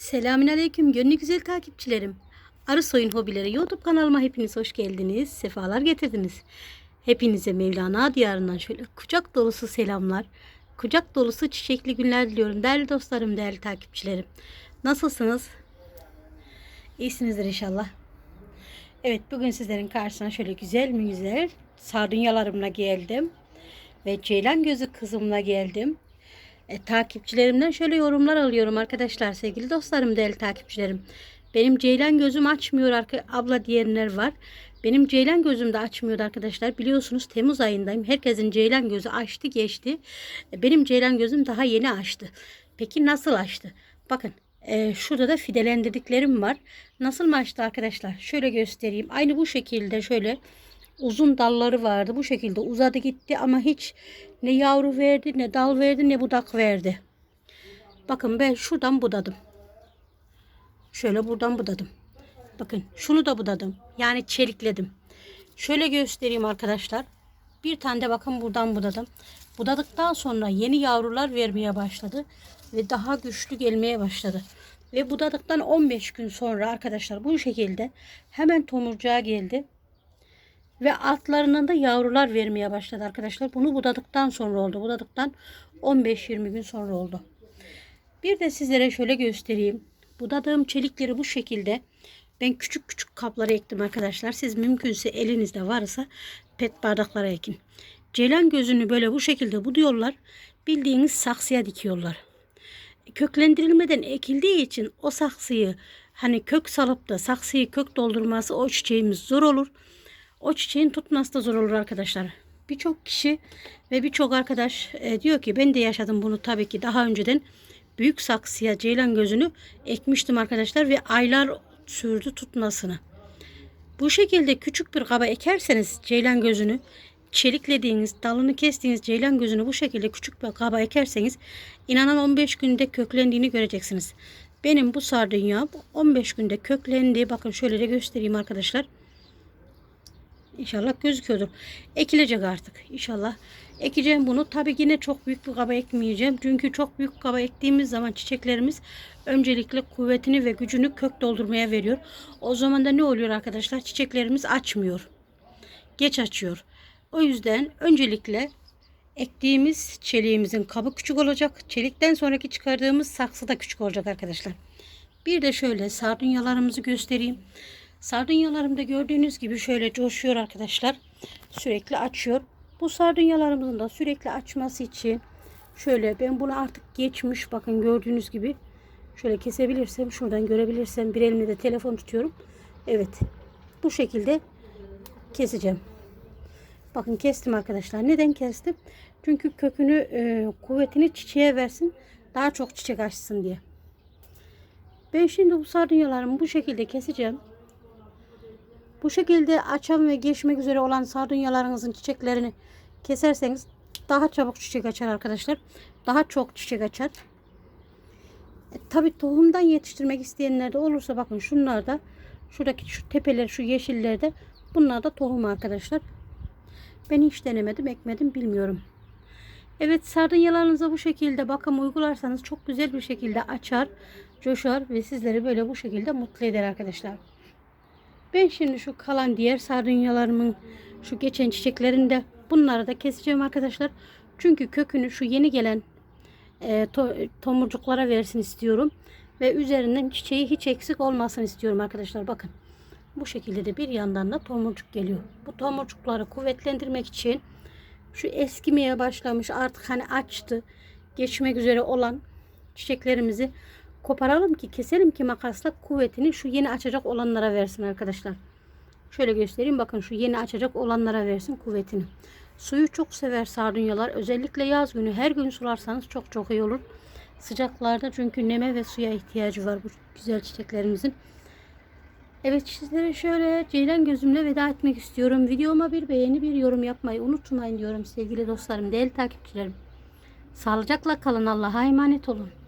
Selamünaleyküm gönlü güzel takipçilerim. Arı Soyun Hobileri YouTube kanalıma hepiniz hoş geldiniz. Sefalar getirdiniz. Hepinize Mevlana diyarından şöyle kucak dolusu selamlar. Kucak dolusu çiçekli günler diliyorum. Değerli dostlarım, değerli takipçilerim. Nasılsınız? İyisinizdir inşallah. Evet bugün sizlerin karşısına şöyle güzel mi güzel sardunyalarımla geldim. Ve ceylan gözü kızımla geldim. E, takipçilerimden şöyle yorumlar alıyorum arkadaşlar. Sevgili dostlarım, değerli takipçilerim. Benim ceylan gözüm açmıyor abla diyenler var. Benim ceylan gözüm de açmıyordu arkadaşlar. Biliyorsunuz Temmuz ayındayım. Herkesin ceylan gözü açtı geçti. E, Benim ceylan gözüm daha yeni açtı. Peki nasıl açtı? Bakın e, şurada da fidelendirdiklerim var. Nasıl açtı arkadaşlar? Şöyle göstereyim. Aynı bu şekilde şöyle uzun dalları vardı. Bu şekilde uzadı gitti ama hiç ne yavru verdi, ne dal verdi, ne budak verdi. Bakın ben şuradan budadım. Şöyle buradan budadım. Bakın şunu da budadım. Yani çelikledim. Şöyle göstereyim arkadaşlar. Bir tane de bakın buradan budadım. Budadıktan sonra yeni yavrular vermeye başladı. Ve daha güçlü gelmeye başladı. Ve budadıktan 15 gün sonra arkadaşlar bu şekilde hemen tomurcuğa geldi. Ve altlarından da yavrular vermeye başladı arkadaşlar. Bunu budadıktan sonra oldu. Budadıktan 15-20 gün sonra oldu. Bir de sizlere şöyle göstereyim. Budadığım çelikleri bu şekilde ben küçük küçük kaplara ektim arkadaşlar. Siz mümkünse elinizde varsa pet bardaklara ekin. Ceylan gözünü böyle bu şekilde buduyorlar. Bildiğiniz saksıya dikiyorlar. Köklendirilmeden ekildiği için o saksıyı hani kök salıp da saksıyı kök doldurması o çiçeğimiz zor olur. O çiçeğin tutması da zor olur arkadaşlar. Birçok kişi ve birçok arkadaş e, diyor ki ben de yaşadım bunu tabii ki daha önceden büyük saksıya ceylan gözünü ekmiştim arkadaşlar ve aylar sürdü tutmasını. Bu şekilde küçük bir kaba ekerseniz ceylan gözünü çeliklediğiniz, dalını kestiğiniz ceylan gözünü bu şekilde küçük bir kaba ekerseniz inanın 15 günde köklendiğini göreceksiniz. Benim bu sardunya 15 günde köklendi. Bakın şöyle de göstereyim arkadaşlar. İnşallah gözüküyordur. Ekilecek artık. İnşallah ekeceğim bunu. Tabii yine çok büyük bir kaba ekmeyeceğim. Çünkü çok büyük kaba ektiğimiz zaman çiçeklerimiz öncelikle kuvvetini ve gücünü kök doldurmaya veriyor. O zaman da ne oluyor arkadaşlar? Çiçeklerimiz açmıyor. Geç açıyor. O yüzden öncelikle ektiğimiz çeliğimizin kabı küçük olacak. Çelikten sonraki çıkardığımız saksı da küçük olacak arkadaşlar. Bir de şöyle sardunyalarımızı göstereyim. Sardunyalarımda gördüğünüz gibi şöyle coşuyor arkadaşlar. Sürekli açıyor. Bu sardunyalarımızın da sürekli açması için şöyle ben bunu artık geçmiş bakın gördüğünüz gibi şöyle kesebilirsem şuradan görebilirsem bir elimle de telefon tutuyorum. Evet bu şekilde keseceğim. Bakın kestim arkadaşlar. Neden kestim? Çünkü kökünü e, kuvvetini çiçeğe versin. Daha çok çiçek açsın diye. Ben şimdi bu sardunyalarımı bu şekilde keseceğim. Bu şekilde açan ve geçmek üzere olan sardunyalarınızın çiçeklerini keserseniz daha çabuk çiçek açar arkadaşlar. Daha çok çiçek açar. E, Tabi tohumdan yetiştirmek isteyenler de olursa bakın şunlar da şuradaki şu tepeler şu yeşillerde bunlar da tohum arkadaşlar. Ben hiç denemedim ekmedim bilmiyorum. Evet sardunyalarınıza bu şekilde bakım uygularsanız çok güzel bir şekilde açar, coşar ve sizleri böyle bu şekilde mutlu eder arkadaşlar. Ben şimdi şu kalan diğer sardunyalarımın şu geçen çiçeklerini de bunları da keseceğim arkadaşlar. Çünkü kökünü şu yeni gelen e, to, tomurcuklara versin istiyorum. Ve üzerinden çiçeği hiç eksik olmasın istiyorum arkadaşlar. Bakın. Bu şekilde de bir yandan da tomurcuk geliyor. Bu tomurcukları kuvvetlendirmek için şu eskimeye başlamış artık hani açtı. Geçmek üzere olan çiçeklerimizi koparalım ki keselim ki makasla kuvvetini şu yeni açacak olanlara versin arkadaşlar. Şöyle göstereyim bakın şu yeni açacak olanlara versin kuvvetini. Suyu çok sever sardunyalar. Özellikle yaz günü her gün sularsanız çok çok iyi olur. Sıcaklarda çünkü neme ve suya ihtiyacı var bu güzel çiçeklerimizin. Evet sizlere şöyle ceylan gözümle veda etmek istiyorum. Videoma bir beğeni bir yorum yapmayı unutmayın diyorum sevgili dostlarım, değerli takipçilerim. Sağlıcakla kalın. Allah'a emanet olun.